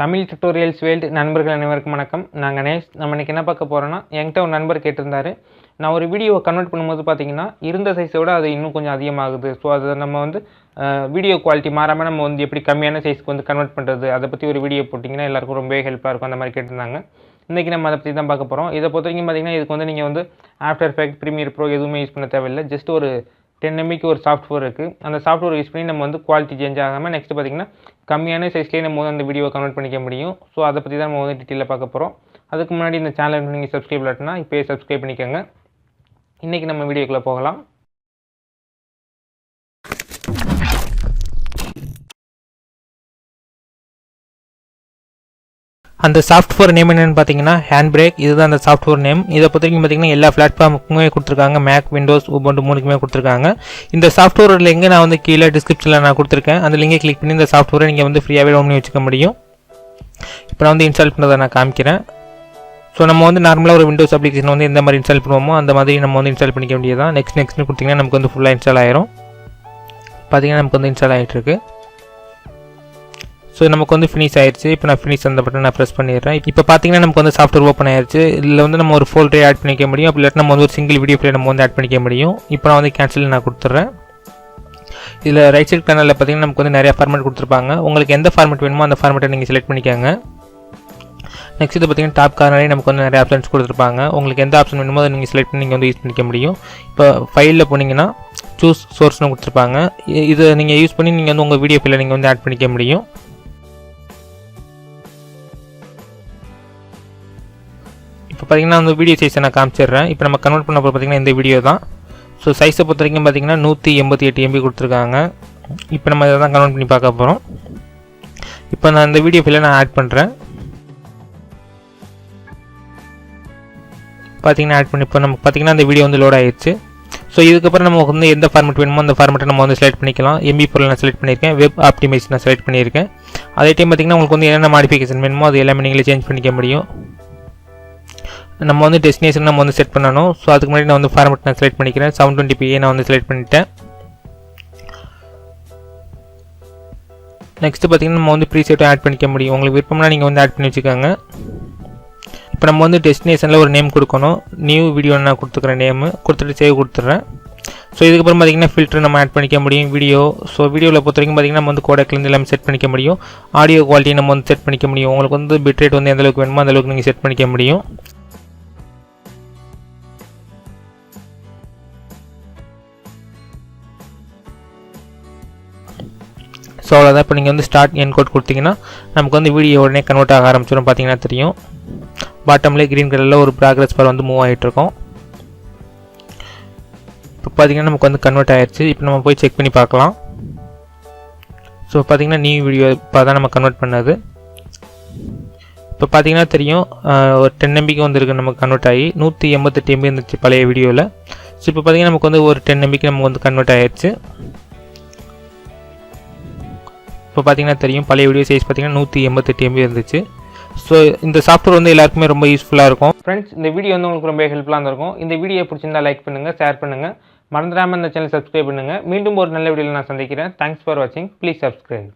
Tamil tutorials world நண்பர்கள் அனைவருக்கும் வணக்கம். நாங்கள் நேஷ் நம்ம இன்றைக்கி என்ன பார்க்க போகிறோன்னா என்கிட்ட ஒரு நண்பர் கேட்டிருந்தாரு. நான் ஒரு வீடியோவை கன்வெர்ட் பண்ணும்போது பார்த்தீங்கன்னா இருந்த சைஸை விட அது இன்னும் கொஞ்சம் அதிகமாகுது. ஸோ அதை நம்ம வந்து வீடியோ குவாலிட்டி மாறாமல் நம்ம வந்து எப்படி கம்மியான சைஸ்க்கு வந்து கன்வெர்ட் பண்ணுறது அதை பற்றி ஒரு வீடியோ போட்டிங்கன்னா எல்லாருக்கும் ரொம்பவே ஹெல்ப்பாக இருக்கும். அந்த மாதிரி கேட்டிருந்தாங்க. இன்றைக்கி நம்ம அதை பற்றி தான் பார்க்க போகிறோம் இதை பொறுத்த வரைக்கும் பார்த்தீங்கன்னா இதுக்கு வந்து நீங்கள் வந்து ஆஃப்டர் எஃபெக்ட் ப்ரீமியர் ப்ரோ எதுவுமே யூஸ் பண்ண தேவையில்லை. ஜஸ்ட் ஒரு டென் எம்பிக்கு ஒரு சாஃப்ட்வேர் இருக்குது அந்த சாஃப்ட்வேர் யூஸ் பண்ணி நம்ம வந்து குவாலிட்டி சேஞ்ச் ஆகாமல் நெக்ஸ்ட் பார்த்திங்கன்னா கம்மியான சைஸ்லேயே நம்ம வந்து அந்த வீடியோவை கன்வெர்ட் பண்ணிக்க முடியும். ஸோ அதை பற்றி தான் நம்ம வந்து டீட்டெயிலாக பார்க்க போகிறோம் அதுக்கு முன்னாடி இந்த சேனலுக்கு நீங்கள் சப்ஸ்கிரைப் இல்லாட்டினா இப்போயே சப்ஸ்கிரைப் பண்ணிக்கோங்க. இன்றைக்கி நம்ம வீடியோக்குள்ளே போகலாம். அந்த சாஃப்ட்வேர் நேம் என்னென்னு பார்த்தீங்கன்னா ஹேண்ட் பிரேக் இதுதான் அந்த சாஃப்ட்வேர் நேம் இதை பொறுத்தவரைக்கும் பார்த்தீங்கன்னா எல்லா பிளாட்ஃபார்முக்குமே கொடுத்துருக்காங்க. மேக் விண்டோஸ் ஒவ்வொன்று மூணுக்குமே கொடுத்துருக்காங்க. இந்த சாஃப்ட்வேர் லிங்க் நான் வந்து கீழே டிஸ்கிரிப்ஷனில் நான் கொடுத்துருக்கேன். அந்த லிங்கை கிளிக் பண்ணி இந்த சாஃப்ட்வேரை நீங்கள் வந்து ஃப்ரீயாகவே டவுன் பண்ணி வச்சுக்க முடியும். இப்போ நான் வந்து இன்ஸ்டால் பண்ணதை நான் காமிக்கிறேன். ஸோ நம்ம வந்து நார்மலாக ஒரு விண்டோஸ் அப்ளிகேஷன் வந்து எந்த மாதிரி இன்ஸ்டால் பண்ணுவோமோ அந்த மாதிரி நம்ம வந்து இன்ஸ்டால் பண்ணிக்க வேண்டியதான் நெக்ஸ்ட் நெக்ஸ்ட்னு கொடுத்தீங்கன்னா நமக்கு வந்து ஃபுல்லாக இன்ஸ்டால் ஆயிரும். பார்த்தீங்கன்னா நமக்கு வந்து இன்ஸ்டால் ஆகிட்டு இருக்கு ஸோ நமக்கு வந்து ஃபினிஷ் ஆயிடுச்சு இப்போ நான் ஃபினிஷ் அந்த பட்டன் நான் ப்ரெஸ் பண்ணிடுறேன். இப்போ பார்த்தீங்கன்னா நமக்கு வந்து சாஃப்ட்வேர் ஓப்பன் ஆயிடுச்சு இதில் வந்து நம்ம ஒரு ஃபோல்டரே ஆட் பண்ணிக்க முடியும். அப்படி இல்லாட்டி நம்ம வந்து ஒரு சிங்கிள் வீடியோ பிளே நம்ம வந்து ஆட் பண்ணிக்க முடியும். இப்போ நான் வந்து கேன்சல் நான் கொடுத்துட்றேன். இதில் ரைட் சைட் பேனலில் பார்த்தீங்கன்னா நமக்கு வந்து நிறையா ஃபார்மேட் கொடுத்துருப்பாங்க. உங்களுக்கு எந்த ஃபார்மேட் வேணுமோ அந்த ஃபார்மேட்டை நீங்கள் செலக்ட் பண்ணிக்கோங்க. நெக்ஸ்ட் இது பார்த்தீங்கன்னா டாப் கார்னரே நமக்கு வந்து நிறைய ஆப்ஷன்ஸ் கொடுத்துருப்பாங்க. உங்களுக்கு எந்த ஆப்ஷன் வேணுமோ அதை நீங்கள் செலக்ட் பண்ணி நீங்கள் வந்து யூஸ் பண்ணிக்க முடியும். இப்போ ஃபைலில் போனீங்கன்னா சூஸ் சோர்ஸ்னு கொடுத்துருப்பாங்க. இதை நீங்கள் யூஸ் பண்ணி நீங்கள் வந்து உங்கள் வீடியோ ஃபைலில் நீங்கள் வந்து ஆட் பண்ணிக்க முடியும். இப்போ பார்த்திங்கன்னா அந்த வீடியோ சைஸை நான் காமிச்சிடுறேன். இப்போ நம்ம கன்வெர்ட் பண்ண போகிற பார்த்தீங்கன்னா இந்த வீடியோ தான். ஸோ சைஸை பொறுத்த வரைக்கும் பார்த்தீங்கன்னா நூற்றி எண்பத்தி எட்டு எம்பி கொடுத்துருக்காங்க. இப்போ நம்ம இதை தான் கன்வெர்ட் பண்ணி பார்க்க போகிறோம் இப்போ நான் இந்த வீடியோ ஃபைலை நான் ஆட் பண்ணுறேன் பார்த்தீங்கன்னா ஆட் பண்ணி இப்போ நமக்கு பார்த்தீங்கன்னா அந்த வீடியோ வந்து லோட் ஆயிடுச்சு ஸோ இதுக்கப்புறம் நமக்கு வந்து எந்த ஃபார்மெட் வேணுமோ அந்த ஃபார்மெட்டை நம்ம வந்து செலக்ட் பண்ணிக்கலாம். எம்பி பொருள் நான் செலக்ட் பண்ணியிருக்கேன். வெப் ஆப்டிமைஸ் நான் செலக்ட் பண்ணியிருக்கேன். அதே டைம் பார்த்தீங்கன்னா உங்களுக்கு வந்து என்னென்ன மாடிஃபிகேஷன் வேணுமோ அது எல்லாமே நீங்களே சேஞ்ச் பண்ணிக்க முடியும். நம்ம வந்து டெஸ்டினேஷன் நம்ம வந்து செட் பண்ணணும். ஸோ அதுக்கு முன்னாடி நான் வந்து ஃபார்மெட் நான் செலக்ட் பண்ணிக்கிறேன். செவன் டுவெண்ட்டி பிஏ நான் வந்து செலக்ட் பண்ணிட்டேன். நெக்ஸ்ட் பார்த்தீங்கன்னா நம்ம வந்து ப்ரீசெட்டும் ஆட் பண்ணிக்க முடியும். உங்களுக்கு விருப்பம்னா நீங்கள் வந்து ஆட் பண்ணி வச்சுக்கோங்க. இப்போ நம்ம வந்து டெஸ்டினேஷனில் ஒரு நேம் கொடுக்கணும். நியூ வீடியோ நான் கொடுத்துக்கிறேன் நேமு கொடுத்துட்டு சேவ் கொடுத்துட்றேன். ஸோ இதுக்கப்புறம் பார்த்தீங்கன்னா ஃபில்டர் நம்ம ஆட் பண்ணிக்க முடியும். வீடியோ ஸோ வீடியோவில் பொறுத்த வரைக்கும் பார்த்தீங்கன்னா நம்ம வந்து கோடக்லேருந்து எல்லாமே செட் பண்ணிக்க முடியும். ஆடியோ குவாலிட்டி நம்ம வந்து செட் பண்ணிக்க முடியும். உங்களுக்கு வந்து பிட்ரேட் வந்து எந்தளவுக்கு வேணுமோ அந்த அளவுக்கு நீங்கள் செட் பண்ணிக்க முடியும். ஸோ அவ்வளோதான் இப்போ நீங்கள் வந்து ஸ்டார்ட் என் கோட் கொடுத்தீங்கன்னா நமக்கு வந்து வீடியோ உடனே கன்வெர்ட் ஆக ஆரம்பிச்சிடும் பார்த்தீங்கன்னா தெரியும். பாட்டம்லேயே க்ரீன் கலரில் ஒரு ப்ராக்ரஸ் பார் வந்து மூவ் ஆகிட்டு இருக்கும். இப்போ பார்த்தீங்கன்னா நமக்கு வந்து கன்வெர்ட் ஆயிடுச்சு இப்போ நம்ம போய் செக் பண்ணி பார்க்கலாம். ஸோ பார்த்தீங்கன்னா நியூ வீடியோ இப்போ தான் நம்ம கன்வெர்ட் பண்ணது. இப்போ பார்த்தீங்கன்னா தெரியும் ஒரு டென் எம்பிக்கு வந்துருக்கு நமக்கு கன்வெர்ட் ஆகி. நூற்றி எண்பத்தெட்டு எம்பி இருந்துச்சு பழைய வீடியோவில் ஸோ இப்போ பார்த்தீங்கன்னா நமக்கு வந்து ஒரு டென் எம்பிக்கு நமக்கு வந்து கன்வெர்ட் ஆயிடுச்சு இப்போ பார்த்தீங்கன்னா தெரியும் பழைய வீடியோ சைஸ் பார்த்தீங்கன்னா நூற்றி எண்பத்தெட்டு எம்பி இருந்துச்சு. ஸோ இந்த சாஃப்ட்வேர் வந்து எல்லாருக்குமே ரொம்ப யூஸ்ஃபுல்லாக இருக்கும். ஃப்ரெண்ட்ஸ் இந்த வீடியோ வந்து உங்களுக்கு ரொம்ப ஹெல்ப்ஃபுல்லாக இருந்திருக்கும். இந்த வீடியோ பிடிச்சிருந்தா லைக் பண்ணுங்கள் ஷேர் பண்ணுங்கள் மறந்துடாமல் இந்த சேனல் சப்ஸ்கிரைப் பண்ணுங்கள் மீண்டும் ஒரு நல்ல வீடியோவில் நான் சந்திக்கிறேன். தேங்க்ஸ் ஃபார் வாட்சிங் ப்ளீஸ் சப்ஸ்கிரைப்